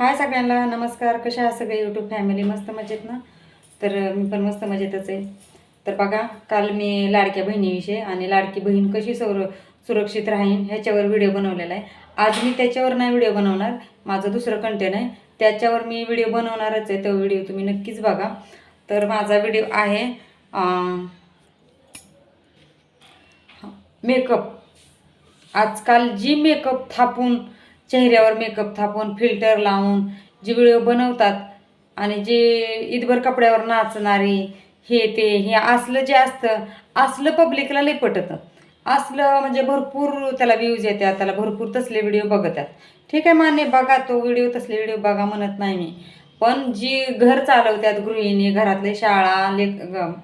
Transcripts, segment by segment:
हाय सगळ्यांना नमस्कार. कशा आहे सगळे? यूट्यूब फॅमिली मस्त मजेत ना? तर मी पण मस्त मजेतच आहे. तर बघा काल मी लाडक्या बहिणीविषयी आणि लाडकी बहीण कशी सौर सुरक्षित राहीन ह्याच्यावर व्हिडिओ बनवलेला आहे. आज मी त्याच्यावर नाही व्हिडिओ बनवणार. माझं दुसरं कंटेंट आहे. त्याच्यावर मी व्हिडिओ बनवणारच आहे. तो व्हिडिओ तुम्ही नक्कीच बघा. तर माझा व्हिडिओ आहे मेकअप आजकाल जी मेकअप थापून चेहऱ्यावर मेकअप थापून फिल्टर लावून जी व्हिडिओ बनवतात आणि जे ईदभर कपड्यावर नाचणारी हे ते हे असलं जे असतं असलं पब्लिकला लई पटतं. असलं म्हणजे भरपूर त्याला व्ह्यूज येतात त्याला भरपूर तसले व्हिडिओ बघतात. ठीक आहे मान्य बघा तो व्हिडिओ तसले व्हिडिओ बघा म्हणत नाही मी. पण जी घर चालवतात गृहिणी घरातले शाळा ले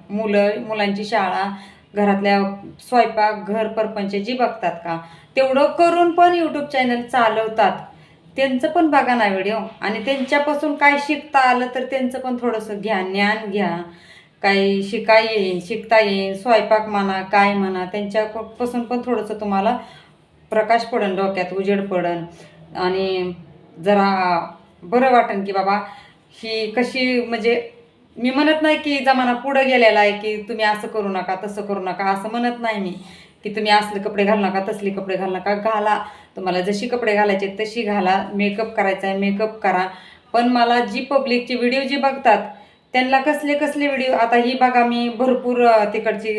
मुलं मुलांची शाळा घरातल्या स्वयंपाक घर परपंच जी बघतात का तेवढं करून पण यूट्यूब चॅनल चालवतात. त्यांचं पण बघा ना व्हिडिओ आणि त्यांच्यापासून काय शिकता आलं तर त्यांचं पण थोडंसं घ्या ज्ञान घ्या. काही शिका येईल शिकता येईल स्वयंपाक म्हणा काय म्हणा त्यांच्यापासून पण थोडंसं तुम्हाला प्रकाश पडन डोक्यात उजेड पडन. आणि जरा बरं वाटेल की बाबा ही कशी म्हणजे मी म्हणत नाही की जमाना पुढं गेलेला आहे की तुम्ही असं करू नका तसं करू नका असं म्हणत नाही मी. की तुम्ही असले कपडे घालू नका तसले कपडे घालू नका घाला. तुम्हाला जशी कपडे घालायचे तशी घाला. मेकअप करायचा आहे मेकअप करा. पण मला जी पब्लिकची व्हिडिओ जी बघतात त्यांना कसले कसले व्हिडिओ आता ही बघा मी भरपूर तिकडची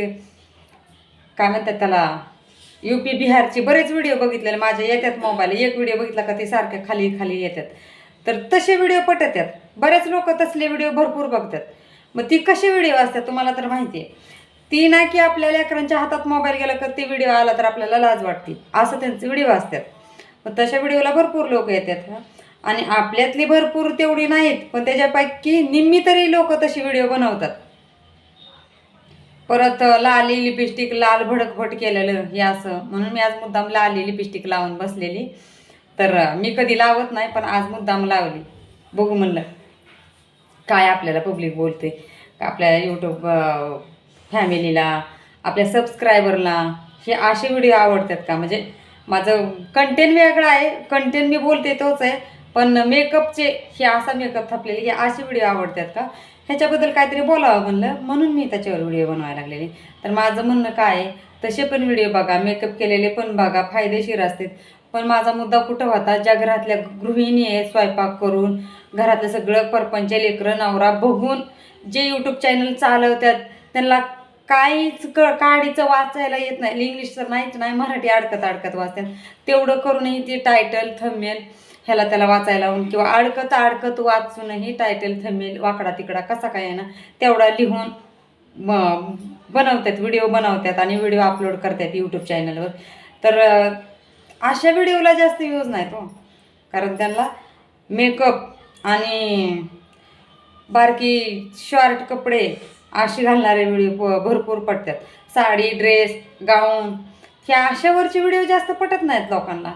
काय म्हणतात त्याला यू पी बिहारचे बरेच व्हिडिओ बघितलेले. माझ्या येतात मोबाईल एक व्हिडिओ बघितला का ते सारखे खाली खाली येतात. तर तसे व्हिडिओ पटत आहेत. बरेच लोक तसले व्हिडिओ भरपूर बघतात. मग ती कसे व्हिडिओ असतात तुम्हाला तर माहिती आहे ती ना की आपल्या लेकरांच्या हातात मोबाईल गेला का ते व्हिडिओ आला तर आपल्याला लाज वाटते. असं त्यांचे व्हिडिओ असतात. मग तशा व्हिडिओला भरपूर लोक येतात. आणि आपल्यातली भरपूर तेवढी नाहीत पण त्याच्यापैकी निम्मी तरी लोक तशी व्हिडिओ बनवतात. परत लाली लिपस्टिक लाल भडक भट केलेलं हे असं. म्हणून मी आज मुद्दाम लाली लिपस्टिक लावून बसलेली. तर मी कधी लावत नाही पण आज मुद्दाम लावली. बघू म्हणलं. काय आपल्याला पब्लिक बोलते? आपल्या यूट्यूब फॅमिलीला आपल्या सबस्क्रायबरला हे असे व्हिडिओ आवडतात का? म्हणजे माझं कंटेंट वेगळं आहे कंटेंट मी बोलते तोच आहे पण मेकअपचे हे असा मेकअप थापलेले हे असे व्हिडिओ आवडतात का? ह्याच्याबद्दल काहीतरी बोलावं म्हणलं म्हणून मी त्याच्यावर व्हिडिओ बनवायला लागलेले. तर माझं म्हणणं काय आहे तसे पण व्हिडिओ बघा मेकअप केलेले पण बघा फायदेशीर असतात. पण माझा मुद्दा कुठं होता? ज्या घरातल्या गृहिणी आहे स्वयंपाक करून घरातलं सगळं परपंच लेकरं नवरा बघून जे यूट्यूब चॅनल चालवतात त्यांना काहीच क काडीचं वाचायला येत नाही. इंग्लिश तर नाहीच नाही मराठी अडकत अडकत वाचतात. तेवढं करूनही ती टायटल थंबेल ह्याला त्याला वाचायला लावून किंवा अडकत अडकत वाचूनही टायटल थंबेल वाकडा तिकडा कसा काय ना तेवढा लिहून बनवतात व्हिडिओ बनवतात आणि व्हिडिओ अपलोड करतात यूट्यूब चॅनलवर तर अशा व्हिडिओला जास्त व्ह्यूज नाहीत हो. कारण त्यांना मेकअप आणि बारकी शॉर्ट कपडे असे घालणारे व्हिडिओ भरपूर पडतात. साडी ड्रेस गाऊन ह्या अशावरचे व्हिडिओ जास्त पटत नाहीत लोकांना.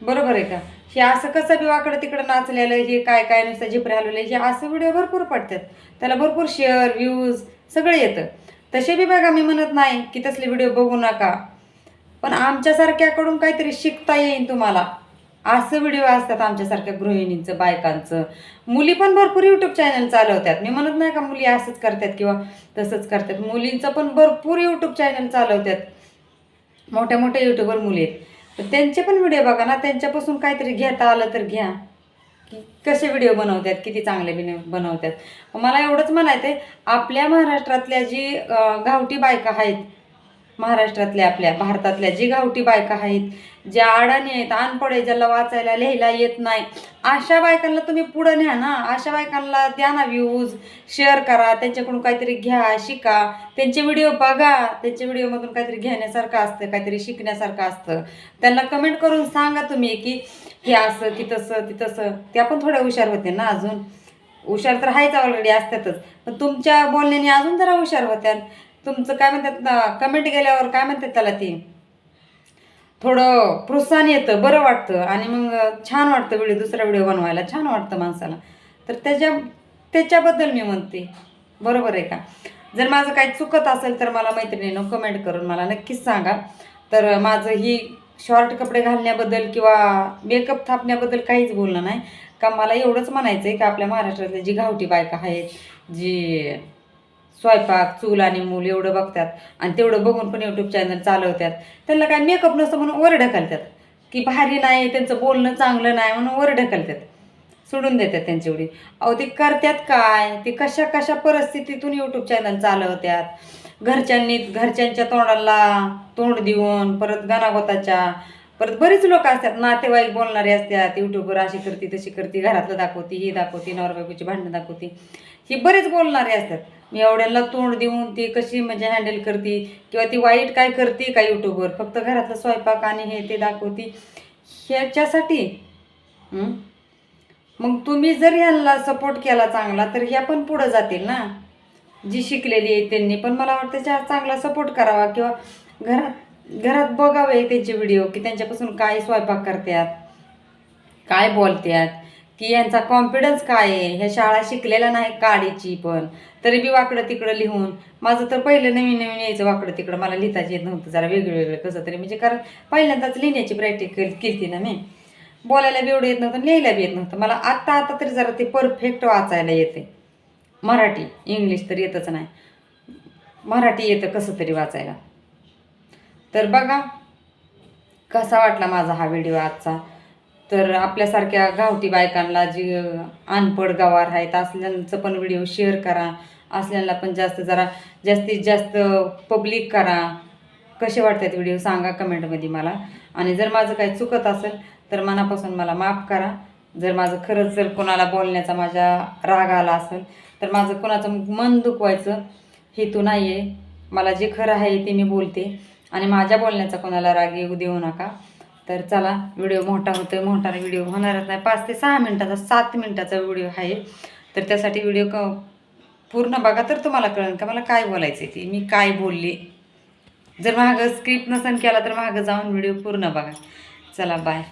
बरोबर आहे का? हे असं कसं बिवाकडं तिकडं नाचलेलं हे काय काय नुसतं झिपरे हलवले हे असं व्हिडिओ भरपूर पडतात. त्याला भरपूर शेअर व्ह्यूज सगळं येतं. तसे बी बघा मी म्हणत नाही की तसले व्हिडिओ बघू नका. पण आमच्यासारख्याकडून काहीतरी शिकता येईल तुम्हाला. असं व्हिडिओ असतात आमच्यासारख्या गृहिणींचं बायकांचं. मुली पण भरपूर यूट्यूब चॅनल चालवतात. मी म्हणत नाही का मुली असंच करतात किंवा तसंच करतात. मुलींचं पण भरपूर यूट्यूब चॅनल चालवतात. मोठ्या मोठ्या यूट्यूबर मुली आहेत. तर त्यांचे पण व्हिडिओ बघा ना. त्यांच्यापासून काहीतरी घेता आलं तर घ्या. की कसे व्हिडिओ बनवतात? किती चांगले बिन बनवतात? मला एवढंच म्हणायचं आहे आपल्या महाराष्ट्रातल्या जी गावठी बायका आहेत महाराष्ट्रातल्या आपल्या भारतातल्या जी गावठी बायका आहेत ज्या अडाणी आहेत अनपड आहे ज्याला वाचायला लिहायला येत नाही अशा बायकांना तुम्ही पुढं न्या ना. अशा बायकांना द्या ना व्ह्यूज शेअर करा त्यांच्याकडून काहीतरी घ्या शिका. त्यांचे व्हिडिओ बघा. त्यांच्या व्हिडिओमधून काहीतरी घेण्यासारखं असतं काहीतरी शिकण्यासारखं असतं. त्यांना कमेंट करून सांगा तुम्ही की हे असं की तसं ती तसं. त्या पण थोड्या हुशार होते ना अजून. हुशार तर आहेच ऑलरेडी असतातच. पण तुमच्या बोलण्याने अजून जरा हुशार होत्या तुमचं काय म्हणतात कमेंट गेल्यावर काय म्हणतात त्याला ती? थोडं प्रोत्साहन येतं बरं वाटतं आणि मग छान वाटतं व्हिडिओ दुसरा व्हिडिओ बनवायला छान वाटतं माणसाला. तर त्याच्या त्याच्याबद्दल मी म्हणते. बरोबर आहे का? जर माझं काही चुकत असेल तर मला मैत्रिणीनं कमेंट करून मला नक्कीच सांगा. तर माझं ही शॉर्ट कपडे घालण्याबद्दल किंवा मेकअप थापण्याबद्दल काहीच बोलणं नाही. का मला एवढंच म्हणायचं आहे की आपल्या महाराष्ट्रातल्या जी गावठी बायका आहेत जी स्वयंपाक चूल आणि मूल एवढं बघतात. आणि तेवढं बघून पण यूट्यूब चॅनल चालवतात. त्यांना काय मेकअप नसतं म्हणून वर ढकलतात की भारी नाही त्यांचं बोलणं चांगलं नाही म्हणून वर ढकलतात सोडून देतात त्यांची एवढी. अहो ते करतात काय? ते कशा कशा परिस्थितीतून यूट्यूब चॅनल चालवतात? घरच्यांनी घरच्यांच्या तोंडाला तोंड देऊन परत गणागोताच्या परत बरेच लोक असतात नातेवाईक बोलणारे असतात यूट्यूबवर अशी करते तशी करते घरातलं दाखवते ही दाखवते नवरबायकोची भांडणं दाखवते. ही बरेच बोलणारे असतात. मी एवढ्यांना तोंड देऊन ती कशी म्हणजे हँडल करते किंवा ती वाईट काय करते का यूट्यूबवर? फक्त घरातलं स्वयंपाक आणि हे ते दाखवते. ह्याच्यासाठी मग तुम्ही जर ह्यांना सपोर्ट केला चांगला तर ह्या पण पुढं जातील ना? जी शिकलेली आहे त्यांनी. पण मला वाटतं चांगला सपोर्ट करावा किंवा घरात घरात बघावे त्यांचे व्हिडिओ की त्यांच्यापासून काय स्वयंपाक करतात काय बोलतात की यांचा कॉन्फिडन्स काय आहे? ह्या शाळा शिकलेल्या नाही काडीची पण. तरी बी वाकडं तिकडं लिहून माझं तर पहिलं नवीन नवीन यायचं वाकडं तिकडं. मला लिहिताच येत नव्हतं जरा वेगळं वेगळं कसं तरी. म्हणजे कारण पहिल्यांदाच लिहिण्याची प्रॅक्टिस केली ना मी. बोलायला बी एवढं येत नव्हतं लिहायला बी येत नव्हतं. मला आत्ता आता तरी जरा ते परफेक्ट वाचायला येते. मराठी इंग्लिश तर येतच नाही. मराठी येतं कसं तरी वाचायला. तर बघा कसा वाटला माझा हा व्हिडिओ आजचा? तर आपल्यासारख्या गावठी बायकांना जी अनपड गवार आहेत असल्यांचं पण व्हिडिओ शेअर करा. असल्यांना पण जास्त जरा जास्तीत जास्त पब्लिक करा. कसे वाटतात व्हिडिओ सांगा कमेंटमध्ये मला. आणि जर माझं काही चुकत असेल तर मनापासून मला माफ करा. जर माझं खरंच जर कोणाला बोलण्याचा माझ्या राग आला असेल तर माझं कोणाचं मन दुखवायचं हेतू नाही आहे मला जे खरं आहे ते मी बोलते. आणि माझ्या बोलण्याचा कोणाला राग येऊ देऊ नका. तर चला व्हिडिओ मोठा होतोय मोठा व्हिडिओ होणारच नाही. पाच ते सहा मिनटाचा सात मिनटाचा व्हिडिओ आहे. तर त्यासाठी व्हिडिओ क पूर्ण बघा तर तुम्हाला कळेल का मला काय बोलायचं आहे ते मी काय बोलले. जर मागं स्क्रिप्ट नसन केला तर महाग जाऊन व्हिडिओ पूर्ण बघा. चला बाय